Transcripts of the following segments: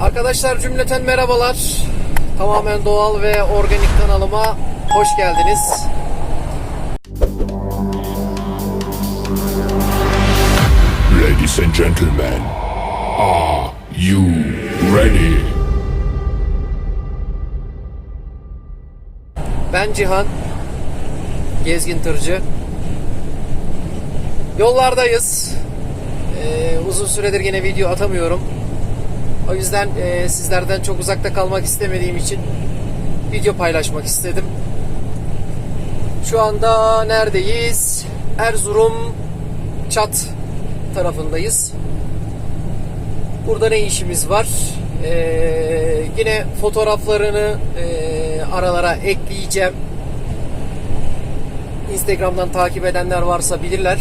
Arkadaşlar cümleten merhabalar. Tamamen doğal ve organik kanalıma hoş geldiniz. Ladies and gentlemen, are you ready? Ben Cihan. Gezgin tırcı. Yollardayız. Ee, uzun süredir yine video atamıyorum. O yüzden e, sizlerden çok uzakta kalmak istemediğim için video paylaşmak istedim. Şu anda neredeyiz? Erzurum Çat tarafındayız. Burada ne işimiz var? Ee, yine fotoğraflarını e, aralara ekleyeceğim. Instagram'dan takip edenler varsa bilirler.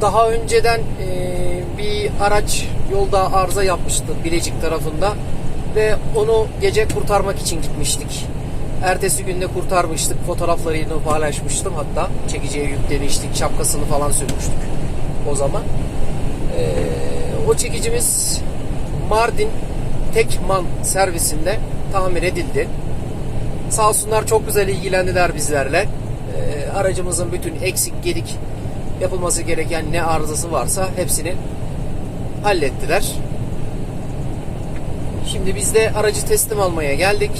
Daha önceden e, bir araç yolda arıza yapmıştı Bilecik tarafında ve onu gece kurtarmak için gitmiştik. Ertesi günde kurtarmıştık. Fotoğraflarını paylaşmıştım hatta. Çekiciye yüklemiştik. Şapkasını falan sürmüştük o zaman. Ee, o çekicimiz Mardin Tekman servisinde tamir edildi. Sağ olsunlar çok güzel ilgilendiler bizlerle. Ee, aracımızın bütün eksik gedik yapılması gereken ne arızası varsa hepsini hallettiler. Şimdi biz de aracı teslim almaya geldik.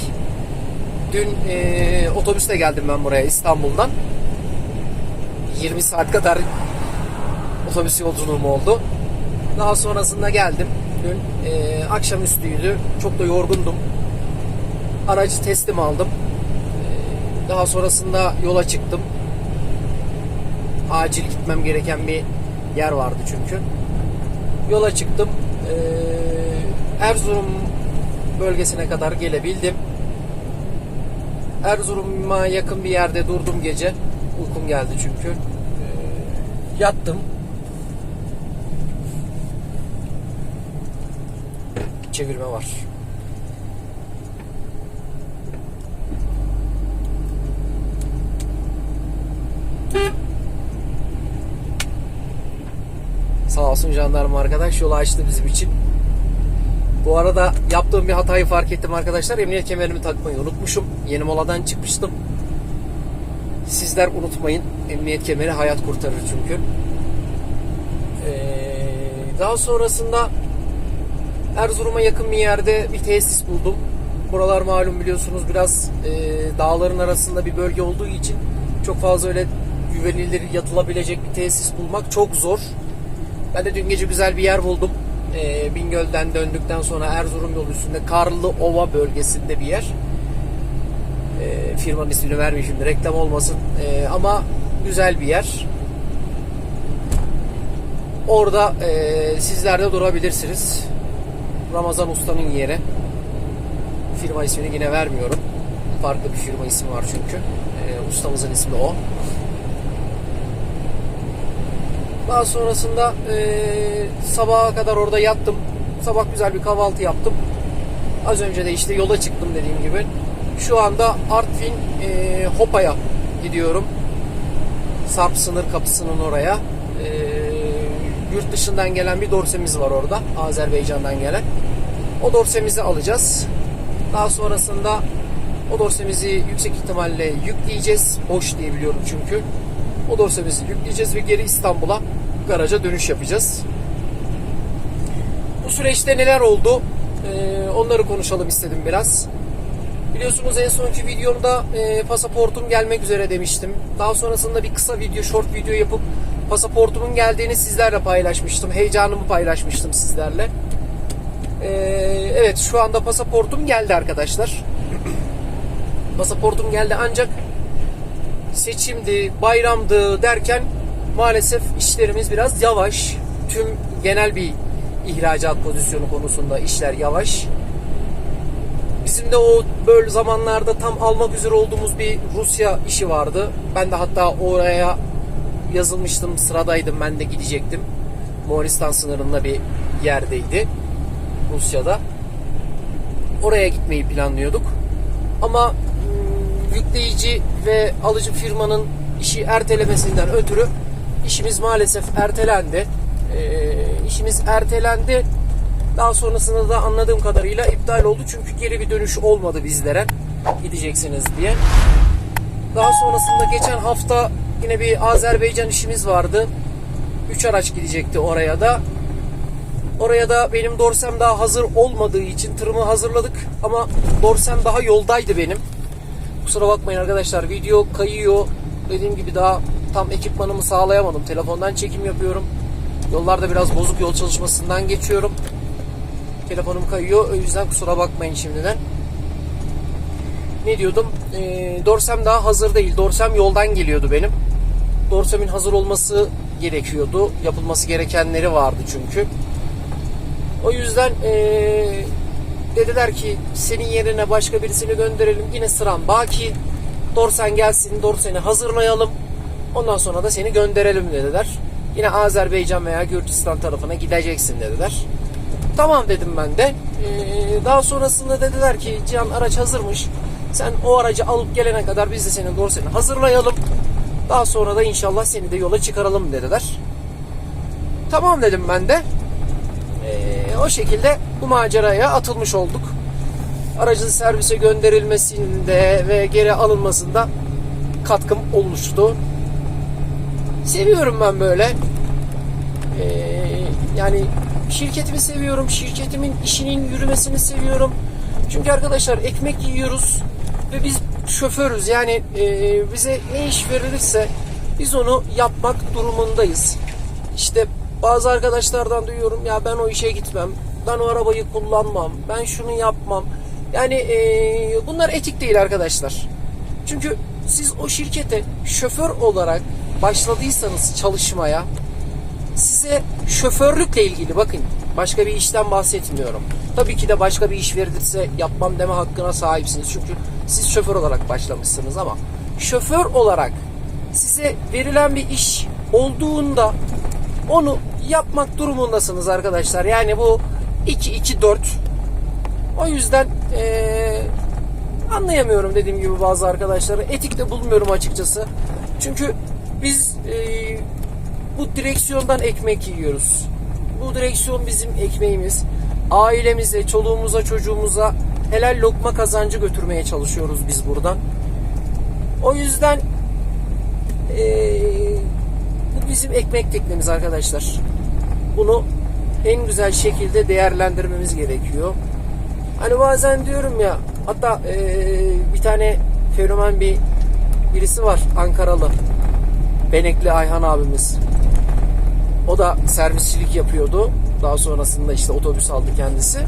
Dün e, otobüste geldim ben buraya İstanbul'dan. 20 saat kadar otobüs yolculuğum oldu. Daha sonrasında geldim. Dün e, akşamüstüydü. Çok da yorgundum. Aracı teslim aldım. E, daha sonrasında yola çıktım. Acil gitmem gereken bir yer vardı çünkü. Yola çıktım. E, Erzurum bölgesine kadar gelebildim. Erzurum'a yakın bir yerde durdum gece. Uykum geldi çünkü. E, yattım. çevirme var. Sağ olsun jandarma arkadaş yolu açtı bizim için. Bu arada yaptığım bir hatayı fark ettim arkadaşlar. Emniyet kemerimi takmayı unutmuşum. Yeni moladan çıkmıştım. Sizler unutmayın. Emniyet kemeri hayat kurtarır çünkü. Ee, daha sonrasında Erzurum'a yakın bir yerde bir tesis buldum. Buralar malum biliyorsunuz biraz e, dağların arasında bir bölge olduğu için çok fazla öyle güvenilir yatılabilecek bir tesis bulmak çok zor. Ben de dün gece güzel bir yer buldum. E, Bingöl'den döndükten sonra Erzurum yolu üstünde Karlı Ova bölgesinde bir yer. E, firmanın ismini vermeyeyim reklam olmasın. E, ama güzel bir yer. Orada e, sizler de durabilirsiniz. Ramazan Usta'nın yeri. Firma ismini yine vermiyorum. Farklı bir firma ismi var çünkü. Ee, ustamızın ismi o. Daha sonrasında e, sabaha kadar orada yattım. Sabah güzel bir kahvaltı yaptım. Az önce de işte yola çıktım dediğim gibi. Şu anda Artvin e, Hopa'ya gidiyorum. Sarp sınır kapısının oraya. E, yurt dışından gelen bir dorsemiz var orada. Azerbaycan'dan gelen. O dorsemizi alacağız. Daha sonrasında o dorsemizi yüksek ihtimalle yükleyeceğiz. Boş diye biliyorum çünkü. O dorsemizi yükleyeceğiz ve geri İstanbul'a garaja dönüş yapacağız. Bu süreçte neler oldu? Ee, onları konuşalım istedim biraz. Biliyorsunuz en sonki videomda e, pasaportum gelmek üzere demiştim. Daha sonrasında bir kısa video, short video yapıp pasaportumun geldiğini sizlerle paylaşmıştım. Heyecanımı paylaşmıştım sizlerle. Ee, evet şu anda pasaportum geldi arkadaşlar. pasaportum geldi ancak seçimdi, bayramdı derken maalesef işlerimiz biraz yavaş. Tüm genel bir ihracat pozisyonu konusunda işler yavaş. Bizim de o böyle zamanlarda tam almak üzere olduğumuz bir Rusya işi vardı. Ben de hatta oraya yazılmıştım, sıradaydım, ben de gidecektim. Moğolistan sınırında bir yerdeydi Rusya'da. Oraya gitmeyi planlıyorduk. Ama ım, yükleyici ve alıcı firmanın işi ertelemesinden ötürü işimiz maalesef ertelendi. Ee, işimiz ertelendi. Daha sonrasında da anladığım kadarıyla iptal oldu. Çünkü geri bir dönüş olmadı bizlere. Gideceksiniz diye. Daha sonrasında geçen hafta yine bir Azerbaycan işimiz vardı. 3 araç gidecekti oraya da. Oraya da benim dorsem daha hazır olmadığı için tırımı hazırladık ama dorsem daha yoldaydı benim. Kusura bakmayın arkadaşlar video kayıyor. Dediğim gibi daha tam ekipmanımı sağlayamadım. Telefondan çekim yapıyorum. Yollarda biraz bozuk yol çalışmasından geçiyorum. Telefonum kayıyor. O yüzden kusura bakmayın şimdiden. Ne diyordum? Ee, dorsem daha hazır değil. Dorsem yoldan geliyordu benim. Dorsemin hazır olması gerekiyordu. Yapılması gerekenleri vardı çünkü. O yüzden eee, dediler ki senin yerine başka birisini gönderelim. Yine sıran baki. Dorsen gelsin, Dorsen'i hazırlayalım. Ondan sonra da seni gönderelim dediler. Yine Azerbaycan veya Gürcistan tarafına gideceksin dediler. Tamam dedim ben de. Eee, daha sonrasında dediler ki Cihan araç hazırmış. Sen o aracı alıp gelene kadar biz de senin Dorsen'i hazırlayalım. Daha sonra da inşallah seni de yola çıkaralım dediler. Tamam dedim ben de. Ee, o şekilde bu maceraya atılmış olduk. Aracın servise gönderilmesinde ve geri alınmasında katkım olmuştu. Seviyorum ben böyle. Ee, yani şirketimi seviyorum. Şirketimin işinin yürümesini seviyorum. Çünkü arkadaşlar ekmek yiyoruz ve biz şoförüz. Yani e, bize ne iş verilirse biz onu yapmak durumundayız. İşte bazı arkadaşlardan duyuyorum ya ben o işe gitmem. Ben o arabayı kullanmam. Ben şunu yapmam. Yani e, bunlar etik değil arkadaşlar. Çünkü siz o şirkete şoför olarak başladıysanız çalışmaya size şoförlükle ilgili bakın başka bir işten bahsetmiyorum. Tabii ki de başka bir iş verilirse yapmam deme hakkına sahipsiniz. Çünkü siz şoför olarak başlamışsınız ama şoför olarak size verilen bir iş olduğunda onu yapmak durumundasınız arkadaşlar. Yani bu 2-2-4 o yüzden eee, anlayamıyorum dediğim gibi bazı arkadaşları. Etik de bulmuyorum açıkçası. Çünkü biz eee, bu direksiyondan ekmek yiyoruz. Bu direksiyon bizim ekmeğimiz. Ailemize, çoluğumuza, çocuğumuza helal lokma kazancı götürmeye çalışıyoruz biz buradan. O yüzden eee, bu bizim ekmek teknemiz arkadaşlar. Bunu en güzel şekilde değerlendirmemiz gerekiyor. Hani bazen diyorum ya hatta eee, bir tane fenomen bir birisi var Ankaralı. Benekli Ayhan abimiz. O da servisçilik yapıyordu. Daha sonrasında işte otobüs aldı kendisi.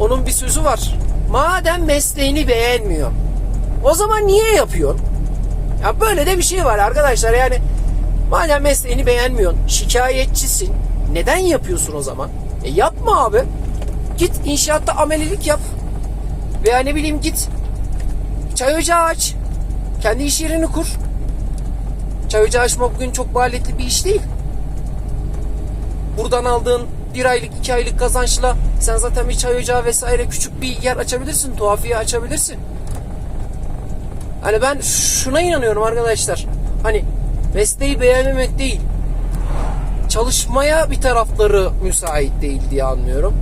Onun bir sözü var. Madem mesleğini beğenmiyor. O zaman niye yapıyor? Ya böyle de bir şey var arkadaşlar. Yani madem mesleğini beğenmiyorsun, şikayetçisin. Neden yapıyorsun o zaman? E yapma abi. Git inşaatta amelilik yap. Veya ne bileyim git çay ocağı aç. Kendi iş yerini kur. Çay ocağı açmak bugün çok maliyetli bir iş değil. Buradan aldığın bir aylık iki aylık kazançla sen zaten bir çay ocağı vesaire küçük bir yer açabilirsin. Tuhafiye açabilirsin. Hani ben şuna inanıyorum arkadaşlar. Hani mesleği beğenmemek değil. Çalışmaya bir tarafları müsait değil diye anlıyorum.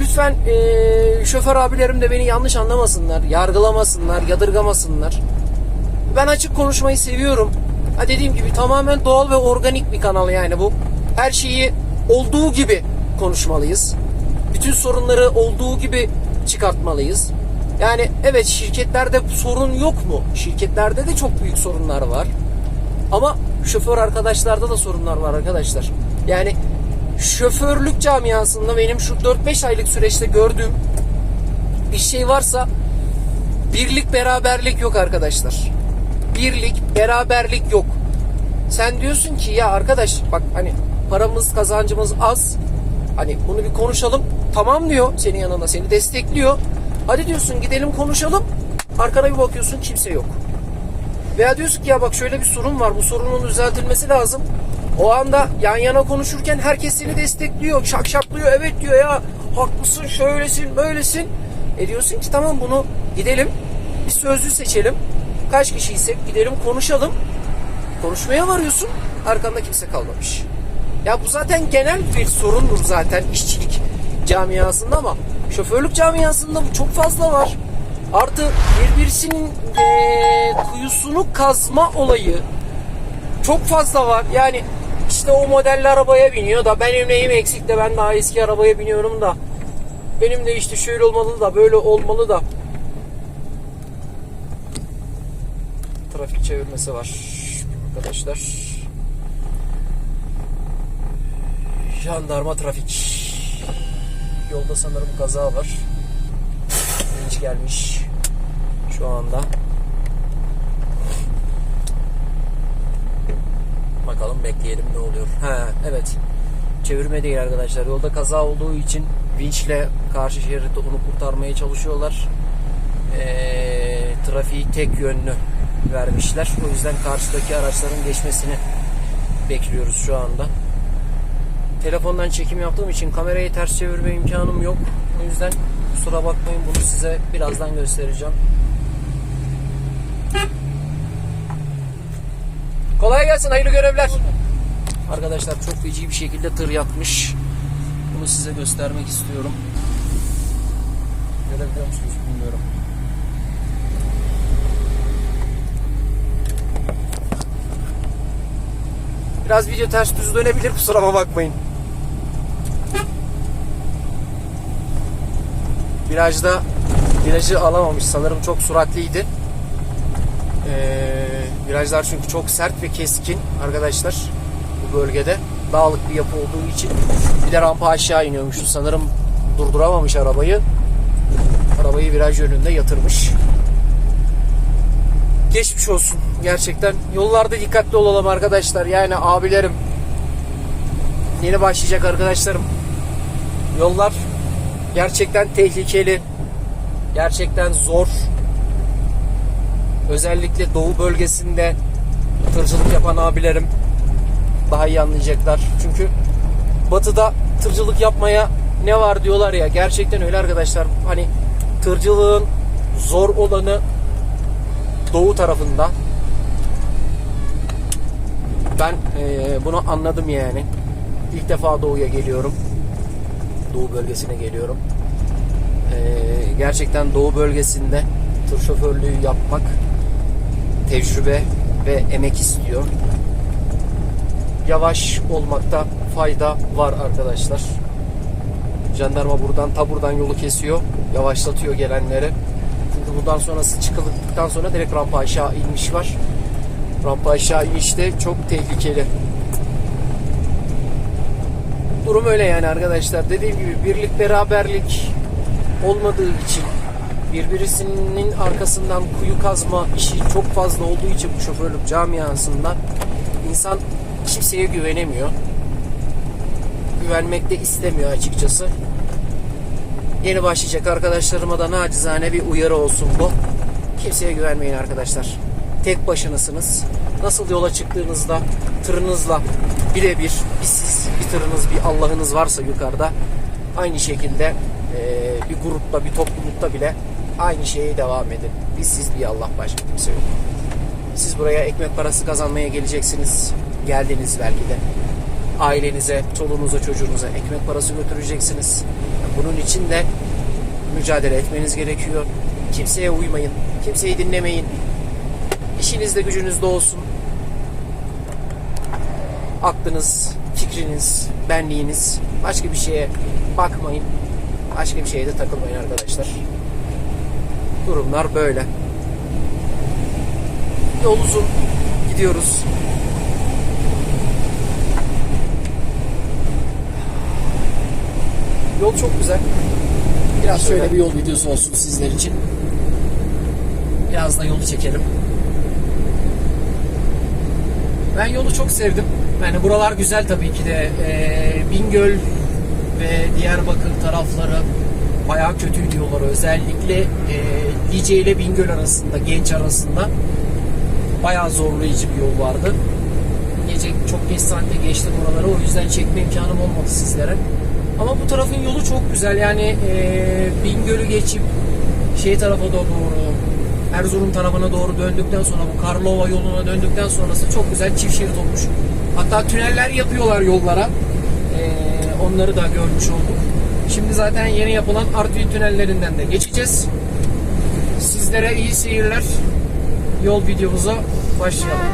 Lütfen eee, şoför abilerim de beni yanlış anlamasınlar, yargılamasınlar, yadırgamasınlar. Ben açık konuşmayı seviyorum. Ha dediğim gibi tamamen doğal ve organik bir kanal yani bu. Her şeyi olduğu gibi konuşmalıyız. Bütün sorunları olduğu gibi çıkartmalıyız. Yani evet şirketlerde sorun yok mu? Şirketlerde de çok büyük sorunlar var. Ama şoför arkadaşlarda da sorunlar var arkadaşlar. Yani şoförlük camiasında benim şu 4-5 aylık süreçte gördüğüm bir şey varsa birlik beraberlik yok arkadaşlar. Birlik beraberlik yok. Sen diyorsun ki ya arkadaş bak hani paramız kazancımız az. Hani bunu bir konuşalım. Tamam diyor senin yanında seni destekliyor. Hadi diyorsun gidelim konuşalım. Arkana bir bakıyorsun kimse yok. Veya diyorsun ki ya bak şöyle bir sorun var. Bu sorunun düzeltilmesi lazım. O anda yan yana konuşurken herkes seni destekliyor. Şakşaklıyor. Evet diyor ya haklısın şöylesin böylesin. E diyorsun ki tamam bunu gidelim. Bir sözlü seçelim. Kaç kişiysek gidelim konuşalım. Konuşmaya varıyorsun. Arkanda kimse kalmamış. Ya bu zaten genel bir sorundur zaten işçilik camiasında ama şoförlük camiasında bu çok fazla var. Artı birbirisinin eee, kuyusunu kazma olayı çok fazla var. Yani işte o modelli arabaya biniyor da benim neyim eksik de ben daha eski arabaya biniyorum da benim de işte şöyle olmalı da böyle olmalı da trafik çevirmesi var arkadaşlar. Jandarma trafik. Yolda sanırım kaza var. Vinç gelmiş şu anda. Bakalım bekleyelim ne oluyor. Ha evet. Çevirme değil arkadaşlar. Yolda kaza olduğu için vinçle karşı şeritte onu kurtarmaya çalışıyorlar. Ee, trafiği tek yönlü vermişler. O yüzden karşıdaki araçların geçmesini bekliyoruz şu anda. Telefondan çekim yaptığım için kamerayı ters çevirme imkanım yok. O yüzden kusura bakmayın bunu size birazdan göstereceğim. Kolay gelsin, hayırlı görevler. Arkadaşlar çok feci bir şekilde tır yatmış. Bunu size göstermek istiyorum. Görebiliyor musunuz bilmiyorum. Biraz video ters düz dönebilir kusura bakmayın. Virajda virajı alamamış sanırım çok süratliydi. Ee, virajlar çünkü çok sert ve keskin arkadaşlar bu bölgede. Dağlık bir yapı olduğu için bir de rampa aşağı iniyormuştu. Sanırım durduramamış arabayı. Arabayı viraj yönünde yatırmış. Geçmiş olsun gerçekten yollarda dikkatli olalım arkadaşlar yani abilerim yeni başlayacak arkadaşlarım yollar gerçekten tehlikeli gerçekten zor özellikle doğu bölgesinde tırcılık yapan abilerim daha iyi anlayacaklar. Çünkü batıda tırcılık yapmaya ne var diyorlar ya gerçekten öyle arkadaşlar. Hani tırcılığın zor olanı doğu tarafında. Ben eee, bunu anladım yani. İlk defa doğuya geliyorum. Doğu bölgesine geliyorum. Eee, gerçekten doğu bölgesinde tır şoförlüğü yapmak tecrübe ve emek istiyor. Yavaş olmakta fayda var arkadaşlar. Jandarma buradan ta buradan yolu kesiyor. Yavaşlatıyor gelenleri. Çünkü buradan sonrası çıkıldıktan sonra direkt rampa aşağı inmiş var. Rampa aşağı inişte çok tehlikeli. Durum öyle yani arkadaşlar. Dediğim gibi birlik beraberlik olmadığı için birbirisinin arkasından kuyu kazma işi çok fazla olduğu için bu şoförlük camiasında insan kimseye güvenemiyor. Güvenmek de istemiyor açıkçası. Yeni başlayacak arkadaşlarıma da nacizane bir uyarı olsun bu. Kimseye güvenmeyin arkadaşlar. Tek başınasınız. Nasıl yola çıktığınızda tırınızla birebir bir siz, bir tırınız, bir Allah'ınız varsa yukarıda aynı şekilde eee, bir grupta, bir toplulukta bile aynı şeye devam edin. Biz siz bir Allah başka kimse yok. Siz buraya ekmek parası kazanmaya geleceksiniz. Geldiniz belki de. Ailenize, çoluğunuza, çocuğunuza ekmek parası götüreceksiniz. Bunun için de mücadele etmeniz gerekiyor. Kimseye uymayın. Kimseyi dinlemeyin. İşinizde gücünüzde olsun. Aklınız, fikriniz, benliğiniz başka bir şeye bakmayın. Başka bir şeye de takılmayın arkadaşlar. Durumlar böyle. Yol uzun. Gidiyoruz. Yol çok güzel. Biraz şöyle bir yol videosu olsun sizler için. Biraz da yolu çekelim. Ben yolu çok sevdim. Yani buralar güzel tabii ki de. Ee, Bingöl ve Diyarbakır tarafları bayağı kötüydü yolları. Özellikle e, Lice ile Bingöl arasında, genç arasında bayağı zorlayıcı bir yol vardı. Gece çok geç saatte geçtim oraları. O yüzden çekme imkanım olmadı sizlere. Ama bu tarafın yolu çok güzel. Yani e, Bingöl'ü geçip şey tarafa doğru Erzurum tarafına doğru döndükten sonra bu Karlova yoluna döndükten sonrası çok güzel çift şerit olmuş. Hatta tüneller yapıyorlar yollara. Ee, onları da görmüş olduk. Şimdi zaten yeni yapılan Artvin tünellerinden de geçeceğiz. Sizlere iyi seyirler. Yol videomuza başlayalım.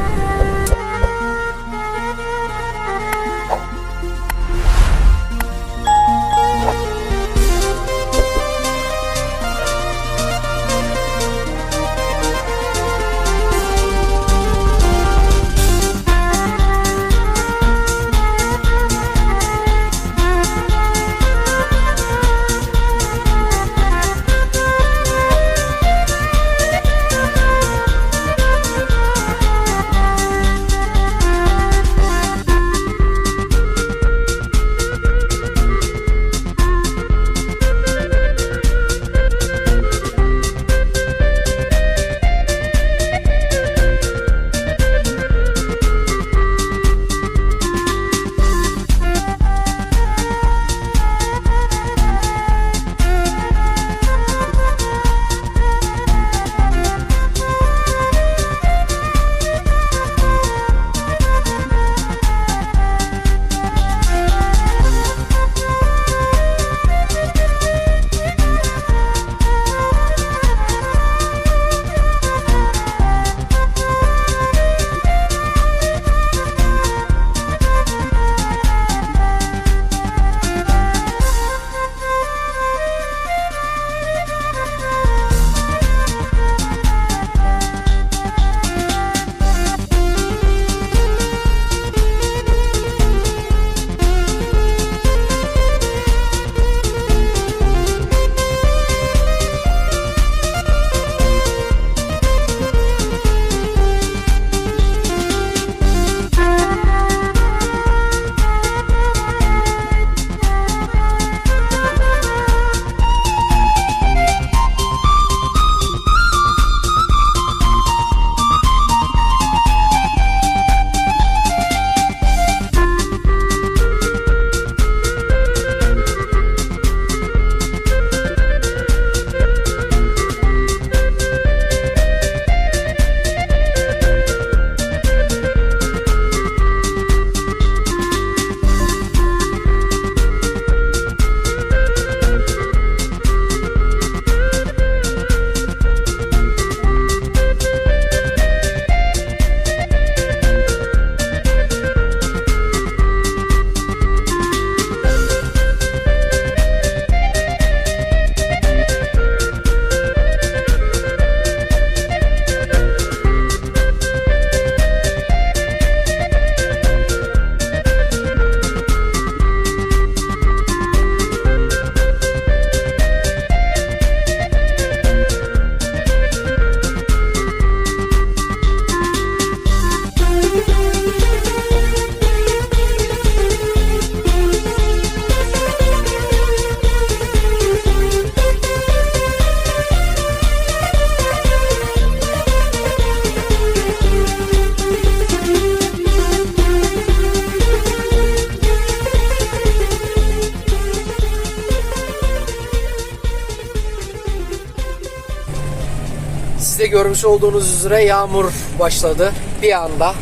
Görmüş olduğunuz üzere yağmur başladı. Bir anda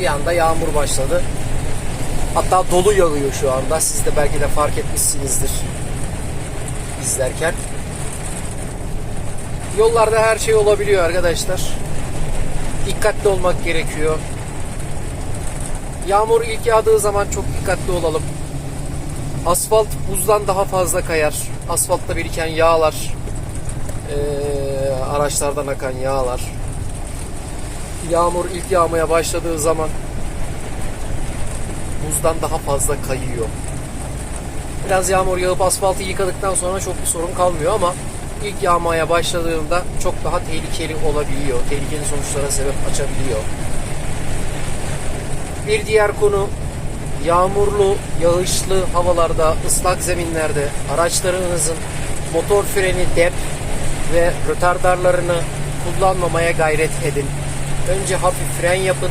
bir anda yağmur başladı. Hatta dolu yağıyor şu anda. Siz de belki de fark etmişsinizdir izlerken. Yollarda her şey olabiliyor arkadaşlar. Dikkatli olmak gerekiyor. Yağmur ilk yağdığı zaman çok dikkatli olalım. Asfalt buzdan daha fazla kayar. Asfaltta biriken yağlar, eee, araçlardan akan yağlar. Yağmur ilk yağmaya başladığı zaman buzdan daha fazla kayıyor. Biraz yağmur yağıp asfaltı yıkadıktan sonra çok bir sorun kalmıyor ama ilk yağmaya başladığında çok daha tehlikeli olabiliyor. Tehlikeli sonuçlara sebep açabiliyor. Bir diğer konu yağmurlu, yağışlı havalarda, ıslak zeminlerde araçlarınızın motor freni, dep ve rötardarlarını kullanmamaya gayret edin. Önce hafif fren yapın.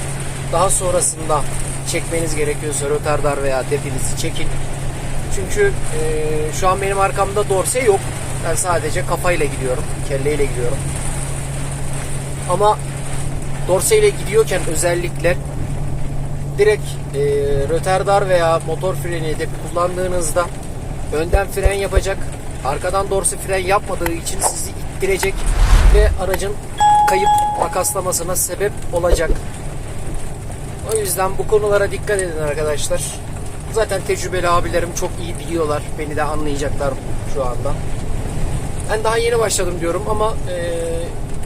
Daha sonrasında çekmeniz gerekiyorsa rötardar veya depinizi çekin. Çünkü eee, şu an benim arkamda dorse yok. Ben sadece kafayla gidiyorum. Kelleyle gidiyorum. Ama dorseyle gidiyorken özellikle direkt e, röterdar veya motor freni de kullandığınızda önden fren yapacak. Arkadan dorsi fren yapmadığı için sizi ittirecek ve aracın kayıp makaslamasına sebep olacak. O yüzden bu konulara dikkat edin arkadaşlar. Zaten tecrübeli abilerim çok iyi biliyorlar. Beni de anlayacaklar şu anda. Ben daha yeni başladım diyorum ama e,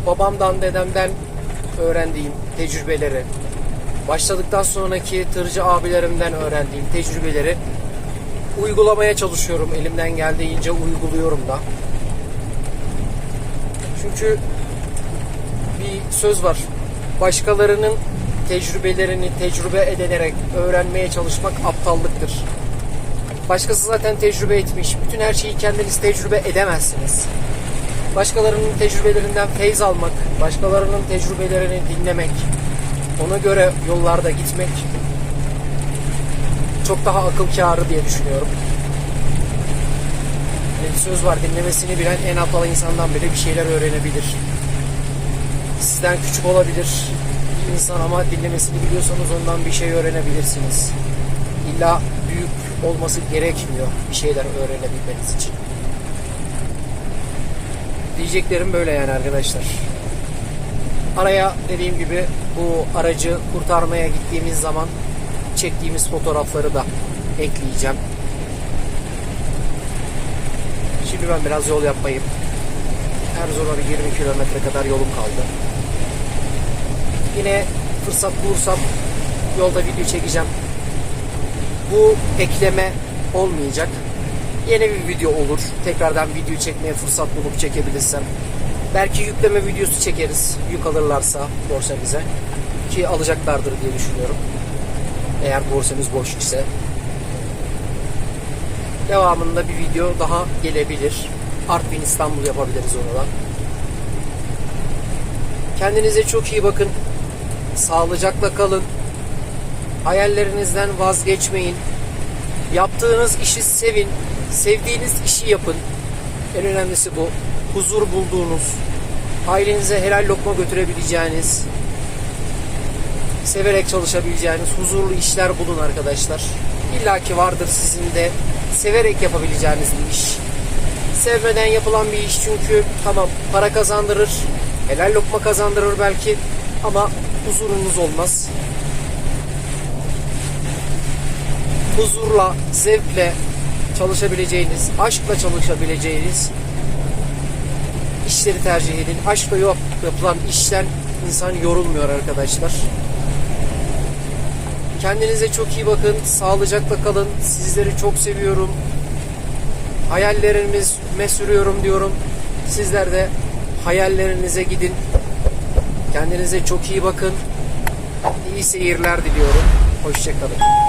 babamdan, dedemden öğrendiğim tecrübeleri, başladıktan sonraki tırcı abilerimden öğrendiğim tecrübeleri uygulamaya çalışıyorum. Elimden geldiğince uyguluyorum da. Çünkü bir söz var. Başkalarının tecrübelerini tecrübe edinerek öğrenmeye çalışmak aptallıktır. Başkası zaten tecrübe etmiş. Bütün her şeyi kendiniz tecrübe edemezsiniz. Başkalarının tecrübelerinden feyz almak, başkalarının tecrübelerini dinlemek, ona göre yollarda gitmek çok daha akıl kârı diye düşünüyorum. Söz var dinlemesini bilen en aptal insandan bile bir şeyler öğrenebilir. Sizden küçük olabilir insan ama dinlemesini biliyorsanız ondan bir şey öğrenebilirsiniz. İlla büyük olması gerekmiyor bir şeyler öğrenebilmeniz için. Diyeceklerim böyle yani arkadaşlar. Araya dediğim gibi bu aracı kurtarmaya gittiğimiz zaman çektiğimiz fotoğrafları da ekleyeceğim. Şimdi ben biraz yol yapmayayım. Erzurum'a bir 20 kilometre kadar yolum kaldı. Yine fırsat bulursam yolda video çekeceğim. Bu ekleme olmayacak. Yeni bir video olur. Tekrardan video çekmeye fırsat bulup çekebilirsem. Belki yükleme videosu çekeriz. Yük alırlarsa borsa bize. Ki alacaklardır diye düşünüyorum. Eğer borsamız boş ise. Devamında bir video daha gelebilir. Artvin İstanbul yapabiliriz onu da. Kendinize çok iyi bakın. Sağlıcakla kalın. Hayallerinizden vazgeçmeyin. Yaptığınız işi sevin. Sevdiğiniz işi yapın. En önemlisi bu. Huzur bulduğunuz, ailenize helal lokma götürebileceğiniz, severek çalışabileceğiniz huzurlu işler bulun arkadaşlar. İlla ki vardır sizin de severek yapabileceğiniz bir iş. Sevmeden yapılan bir iş çünkü tamam para kazandırır, helal lokma kazandırır belki ama huzurunuz olmaz. Huzurla, zevkle çalışabileceğiniz, aşkla çalışabileceğiniz işleri tercih edin. Aşkla yap, yapılan işten insan yorulmuyor arkadaşlar. Kendinize çok iyi bakın. Sağlıcakla kalın. Sizleri çok seviyorum. Hayallerimiz sürüyorum diyorum. Sizler de hayallerinize gidin. Kendinize çok iyi bakın. İyi seyirler diliyorum. Hoşçakalın.